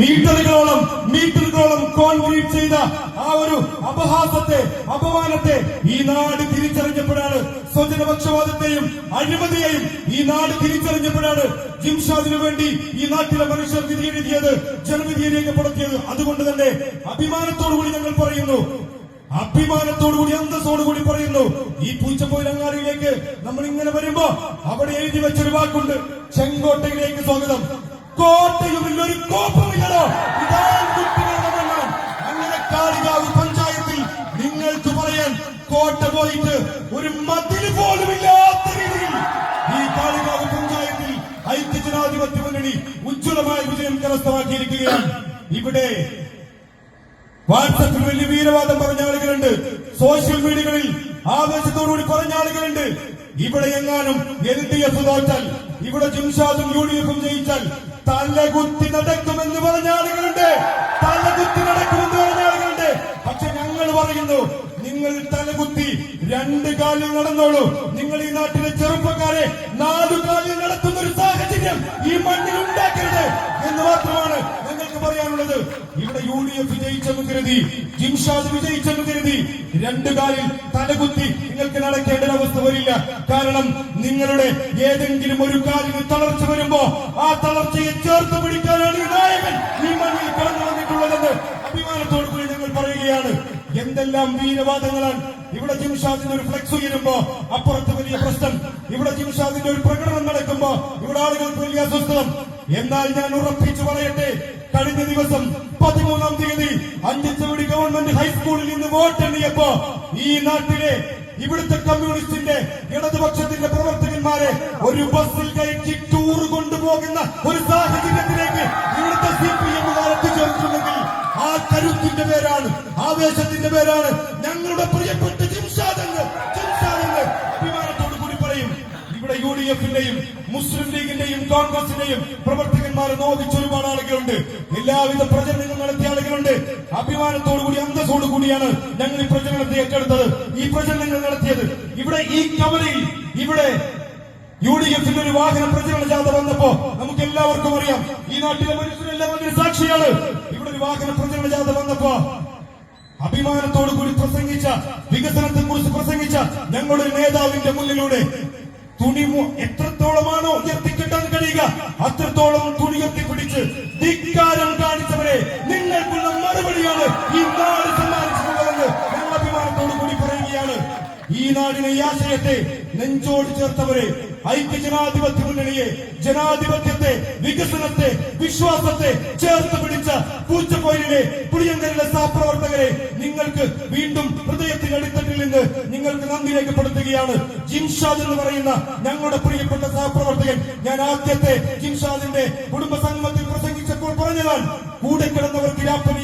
മീറ്ററുകളോളം മീറ്ററുകളോളം concrete ചെയ്ത ആ ഒരു അപഹാസത്തെ അപമാനത്തെ ഈ നാട് തിരിച്ചറിഞ്ഞപ്പോഴാണ് സ്വജനപക്ഷപാതത്തെയും അഴിമതിയെയും ഈ നാട് തിരിച്ചറിഞ്ഞപ്പോഴാണ് ജിംഷാദിനു വേണ്ടി ഈ നാട്ടിലെ മനുഷ്യർ വിധിയെഴുതിയത് ജനവിധിയിലേക്ക് രേഖപ്പെടുത്തിയത്. അതുകൊണ്ട് തന്നെ അഭിമാനത്തോടുകൂടി ഞങ്ങൾ പറയുന്നു. അഭിമാനത്തോടുകൂടി അന്തസ്സോടുകൂടി പറയുന്നു. ഈ പൂച്ചപ്പോയിലങ്ങാടിയിലേക്ക് നമ്മൾ ഇങ്ങനെ വരുമ്പോ അവിടെ എഴുതി വെച്ചൊരു വാക്കുണ്ട്. ചെങ്കോട്ടയിലേക്ക് സ്വാഗതം. കോട്ടയുമില്ല ഒരു കോപ്പമില്ലല്ലോ പഞ്ചായത്തിൽ ഐക്യജനാധിപത്യ മുന്നണി ഉജ്ജ്വലമായ വിജയം കരസ്ഥമാക്കിയിരിക്കുകയാണ്. ഇവിടെ വാട്സപ്പിൽ വലിയ വീരവാദം പറഞ്ഞ ആളുകളുണ്ട്. സോഷ്യൽ മീഡിയകളിൽ ആവേശത്തോടുകൂടി പറഞ്ഞ ആളുകളുണ്ട്. ഇവിടെ എങ്ങാനും എൽ ഡി എഫ് തോറ്റാൽ ഇവിടെ ജിംഷാദും യു ഡി എഫും ജയിച്ചാൽ തലകുത്തി നടക്കുമെന്ന് പറഞ്ഞ ആളുകളുണ്ട്. തലകുത്തി നടക്കുമെന്ന് പറഞ്ഞ ആളുകളുണ്ട്. പക്ഷെ ഞങ്ങൾ പറയുന്നു നിങ്ങൾ തലകുത്തി രണ്ട് കാലിൽ നടന്നോളൂ. നിങ്ങൾ ഈ നാട്ടിലെ ചെറുപ്പക്കാരെ നാലു കാലിൽ നടത്തുന്ന ഒരു സാഹചര്യം ഈ മണ്ണിൽ ഉണ്ടാക്കരുത് എന്ന് മാത്രമാണ് നിങ്ങൾക്ക് പറയാനുള്ളത്. ഇവിടെ യു ഡി എഫ് വിജയിച്ചെന്ന് കരുതി ജിംഷാദ് വിജയിച്ചെന്ന് കരുതി രണ്ടു കാലിൽ തലകുത്തി നിങ്ങൾക്ക് നടക്കേണ്ട അവസ്ഥ വരില്ല. കാരണം നിങ്ങളുടെ ഏതെങ്കിലും ഒരു കാലിന് തളർച്ച വരുമ്പോ ആ തളർച്ചയെ ചേർത്ത് പിടിക്കാനാണ് ഈ നായകൻ ഈ മണ്ണിൽ കടന്നു വന്നിട്ടുള്ളതെന്ന് അഭിമാനത്തോടു കൂടി ഞങ്ങൾ പറയുകയാണ്. എന്തെല്ലാം വീരവാദങ്ങളാണ് ഇവിടെ ജിംഷാദിന്റെ ഒരു ഫ്ലെക്സ് ഉയരുമ്പോ അപ്പുറത്ത് വലിയ പ്രശ്നം. ഇവിടെ ജിംഷാദിന്റെ ഒരു പ്രകടനം ആളുകൾക്ക് വലിയ അസ്വസ്ഥം എന്നാൽ ഞാൻ ഉറപ്പിച്ചു പറയട്ടെ കഴിഞ്ഞ ദിവസം പതിമൂന്നാം തീയതി അഞ്ചുവടി ഗവൺമെന്റ് ഹൈസ്കൂളിൽ നിന്ന് വോട്ടെണ്ണിയപ്പോ ഈ നാട്ടിലെ ഇവിടുത്തെ കമ്മ്യൂണിസ്റ്റിന്റെ ഇടതുപക്ഷത്തിന്റെ പ്രവർത്തകന്മാരെ ഒരു ബസ്സിൽ കയറ്റി ടൂർ കൊണ്ടുപോകുന്ന ഒരു സാഹചര്യത്തിലേക്ക് ഇവിടുത്തെ സി പി എമ്മുകാർ എത്തിച്ചേർന്നിട്ടുണ്ടെങ്കിൽ ആ കരുത്തിന്റെ പേരാണ് ആവേശത്തിന്റെ പേരാണ് ഞങ്ങളുടെ പ്രിയപ്പെട്ട എഫിന്റെയും മുസ്ലിം ലീഗിന്റെയും കോൺഗ്രസിന്റെയും പ്രവർത്തകന്മാരെ നോദിച്ച ഒരുപാട് ആളുകളുണ്ട്. എല്ലാവിധ പ്രചരണങ്ങൾ നടത്തിയ ആളുകളുണ്ട്. അഭിമാനത്തോടു കൂടി അന്തസ്സോടു കൂടിയാണ് ഞങ്ങൾ ഈ പ്രചരണത്തെ ഏറ്റെടുത്തത്. ഈ പ്രചരണങ്ങൾ നടത്തിയത്. ഇവിടെ ഈ കവലയിൽ ഇവിടെ യു ഡി എഫിന്റെ ഒരു വാഹന പ്രചരണ ജാഥ വന്നപ്പോ നമുക്ക് എല്ലാവർക്കും അറിയാം. ഈ നാട്ടിലെ മനുഷ്യരെല്ലാം അതിന് സാക്ഷിയാണ്. ഇവിടെ ഒരു വാഹന പ്രചരണ ജാഥ വന്നപ്പോ അഭിമാനത്തോടു കൂടി പ്രസംഗിച്ച വികസനത്തെ കുറിച്ച് പ്രസംഗിച്ച ഞങ്ങളുടെ നേതാവിന്റെ മുന്നിലൂടെ തുണി എത്രത്തോളമാണോ ഉയർത്തിക്കിട്ടാൻ കഴിയുക അത്രത്തോളം തുണി ഉയർത്തിപ്പിടിച്ച് ധിക്കാരം കാണിച്ചവരെ നിങ്ങൾക്കുള്ള മറുപടിയാണ് ഈ നാട് സമ്മാനിച്ചിട്ടുള്ളതെന്ന് ഞങ്ങൾ അഭിമാനത്തോടു കൂടി പറയുകയാണ്. ഈ നാടിനെ ഈ ആശയത്തെ നെഞ്ചോട് ചേർത്തവരെ ഐക്യ ജനാധിപത്യ മുന്നണിയെ ജനാധിപത്യത്തെ വികസനത്തെ വിശ്വാസത്തെ ചേർത്ത് പിടിച്ച പൂച്ചപ്പോയിലെ പുളിയങ്കലിലെ സഹപ്രവർത്തകരെ നിങ്ങൾക്ക് വീണ്ടും നിങ്ങൾക്ക് നന്ദി രേഖപ്പെടുത്തുകയാണ്. ജിംഷാദ് എന്ന് പറയുന്ന ഞങ്ങളുടെ പ്രിയപ്പെട്ട സഹപ്രവർത്തകൻ. ഞാൻ ആദ്യത്തെ ജിംഷാദിന്റെ കുടുംബ സംഗമത്തിൽ പ്രസംഗിച്ചപ്പോൾ പറഞ്ഞതാണ് കൂടെ കിടന്നവർക്ക് രാപ്പനി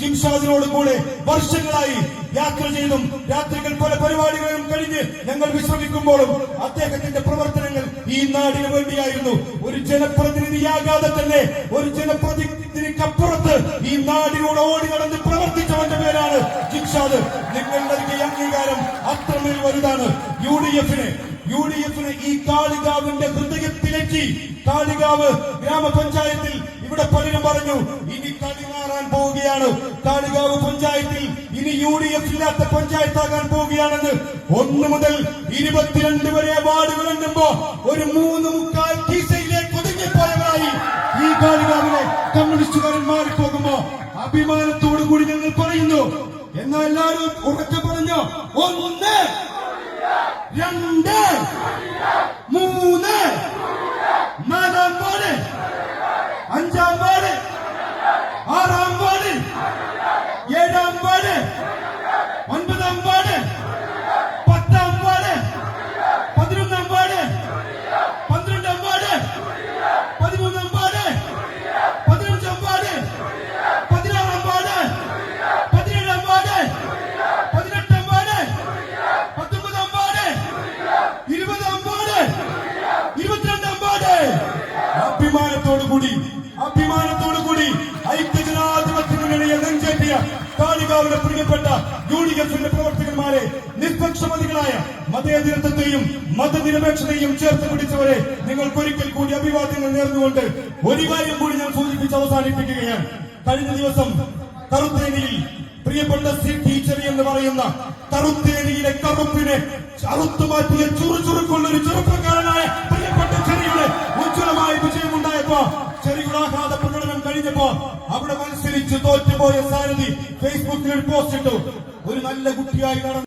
ജിംഷാദിനോട് കൂടെ വർഷങ്ങളായി യാത്ര ചെയ്തും രാത്രികൾ പല പരിപാടികളും കഴിഞ്ഞ് ഞങ്ങൾ വിശ്രമിക്കുമ്പോഴും അദ്ദേഹത്തിന്റെ പ്രവർത്തനങ്ങൾ ഈ നാടിന് വേണ്ടിയായിരുന്നു. ഒരു ജനപ്രതിനിധിയാകാതെ തന്നെ ഒരു ജനപ്രതിനിധിക്കപ്പുറത്ത് ഈ നാടിനോട് ഓടി നടന്ന് പ്രവർത്തിച്ചവന്റെ പേരാണ് ജിംഷാദ് വലുതാണ്. യു ഡി എഫിന് യു ഡി എഫിന് ഈ കാളികാവിന്റെ ഹൃദയത്തിലേക്ക് കാളികാവ് ഗ്രാമപഞ്ചായത്തിൽ ഇവിടെ പലരും പറഞ്ഞു ഇനി കളി മാറാൻ പോവുകയാണ്. കാളികാവ് പഞ്ചായത്തിൽ ഇനി യു ഡി എഫ് ഇല്ലാത്ത പഞ്ചായത്താകാൻ പോവുകയാണെന്ന്. ഒന്ന് മുതൽ ഇരുപത്തിരണ്ട് വരെ വാർഡുകൾ എണ്ണുമ്പോ ഒരു മൂന്ന് മുക്കാൽ ടീസയിലേക്ക് ഒതുങ്ങിപ്പോയവരായി ഈ കാളികാവിലെ കമ്മ്യൂണിസ്റ്റുകാരൻ മാറിപ്പോകുമ്പോ അഭിമാനത്തോടു കൂടി ഞങ്ങൾ പറയുന്നു. എന്നാൽ എല്ലാവരും ഉറക്കെ പറഞ്ഞോ ഒന്ന് രണ്ട് മൂന്ന് യു പ്രവർത്തകന്മാരെ നിഷ്പക്ഷമതികളായ മതേതരത്വത്തെയും മതനിരപേക്ഷതയും ചേർത്ത് പിടിച്ചവരെ നിങ്ങൾക്ക് ഒരിക്കൽ കൂടി അഭിവാദ്യങ്ങൾ നേർന്നുകൊണ്ട് ഒരു കാര്യം കൂടി ഞാൻ സൂചിപ്പിച്ച് അവസാനിപ്പിക്കുകയാണ്. കഴിഞ്ഞ ദിവസം കറുത്തേനിയിൽ പ്രിയപ്പെട്ട സി ടീച്ചർ എന്ന് പറയുന്ന കറുത്തേനിയിലെ കറുപ്പിനെ അറുത്തുമാറ്റിയ ചുറുചുറുക്കുള്ള ഒരു ചെറുപ്പക്കാരനായ പ്രിയപ്പെട്ട ചെറിയുടെ ഉജ്ജ്വലമായ വിജയമുണ്ടായപ്പോ ചെറിയുടെ ആഹ്ലാദ പ്രകടനം കഴിഞ്ഞപ്പോ അവിടെ മത്സരിച്ച് തോറ്റുപോയ സാരഥി ഫേസ്ബുക്കിൽ ഒരു പോസ്റ്റ് ഇട്ടു. ഒരു നല്ല കുട്ടിയായി നടന്നു.